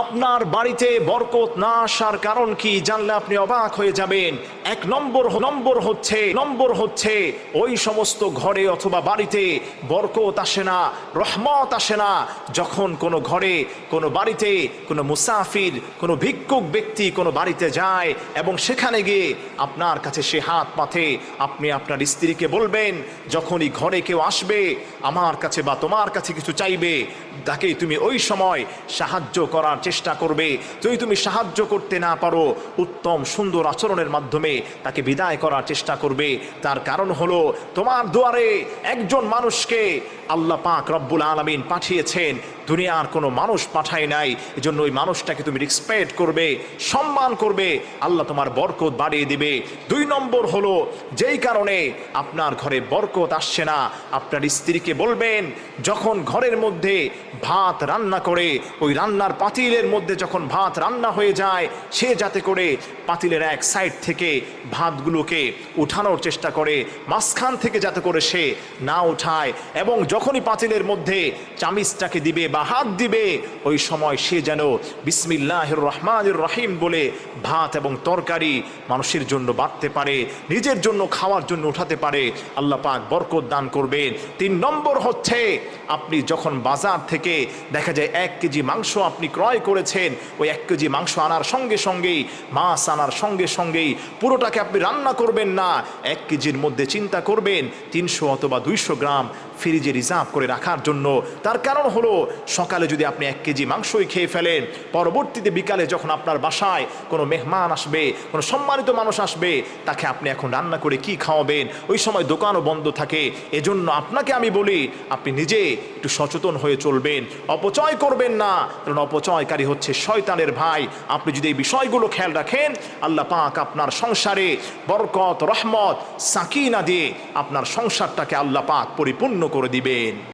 আপনার বাড়িতে বরকত না আসার কারণ কি জানলে আপনি অবাক হয়ে যাবেন। এক নম্বর নম্বর হচ্ছে নম্বর হচ্ছে ওই সমস্ত ঘরে অথবা বাড়িতে বরকত আসে না, রহমত আসে না। যখন কোনো ঘরে, কোনো বাড়িতে, কোনো মুসাফির, কোনো ভিক্ষুক ব্যক্তি কোনো বাড়িতে যায় এবং সেখানে গিয়ে আপনার কাছে সে হাত পাথে, আপনি আপনার স্ত্রীকে বলবেন, যখনই ঘরে কেউ আসবে, আমার কাছে বা তোমার কাছে কিছু চাইবে তাকে তুমি ওই সময় সাহায্য করার চেষ্টা করবে। যদি তুমি সাহায্য করতে না পারো, উত্তম সুন্দর আচরণের মাধ্যমে তাকে বিদায় করার চেষ্টা করবে। তার কারণ হলো, তোমার দুয়ারে একজন মানুষকে আল্লাহ পাক রব্বুল আলমিন পাঠিয়েছেন। দুনিয়ার কোনো মানুষ পাঠায় নাই, এজন্য ওই মানুষটাকে তুমি রেসপেক্ট করবে, সম্মান করবে, আল্লাহ তোমার বরকত বাড়িয়ে দিবে। দুই নম্বর হলো, যেই কারণে আপনার ঘরে বরকত আসছে না, আপনার স্ত্রীকে বলবেন, যখন ঘরের মধ্যে ভাত রান্না করে, ওই রান্নার পাতিলের মধ্যে যখন ভাত রান্না হয়ে যায়, সে যাতে করে পাতিলের এক সাইড থেকে ভাতগুলোকে উঠানোর চেষ্টা করে, মাঝখান থেকে যাতে করে সে না উঠায় এবং যখনই পাতিলের মধ্যে চামিচটাকে দিবে বা হাত দিবে, ওই সময় সে যেন বিসমিল্লাহ রহমান রহিম বলে ভাত এবং তরকারি মানুষের জন্য বাঁধতে পারে, নিজের জন্য খাওয়ার জন্য উঠাতে পারে। আল্লাহ পাক বরকত দান করবেন। তিন নম্বর হচ্ছে আপনি যখন বাজার থেকে দেখা যায় এক কেজি মাংস আপনি ক্রয় করেছেন, ওই এক কেজি মাংস আনার সঙ্গে সঙ্গেই, মাছ আনার সঙ্গে সঙ্গেই পুরোটাকে আপনি রান্না করবেন না। এক কেজির মধ্যে চিন্তা করবেন, তিনশো অথবা দুইশো গ্রাম ফ্রিজে রিজার্ভ করে রাখার জন্য। তার কারণ হলো, সকালে যদি আপনি এক কেজি মাংসই খেয়ে ফেলেন, পরবর্তীতে বিকালে যখন আপনার বাসায় কোনো মেহমান আসবে, কোনো সম্মানিত মানুষ আসবে, তাকে আপনি এখন রান্না করে কি খাওয়াবেন? ওই সময় দোকানও বন্ধ থাকে। এজন্য আপনাকে আমি বলি, আপনি নিজে একটু সচেতন হয়ে চলবেন, অপচয় করবেন না, কারণ অপচয়কারী হচ্ছে শয়তানের ভাই। আপনি যদি এই বিষয়গুলো খেয়াল রাখেন, আল্লাহ পাক আপনার সংসারে বরকত, রহমত, সাকিনা দিয়ে আপনার সংসারটাকে আল্লাহ পাক পরিপূর্ণ করে দিবেন।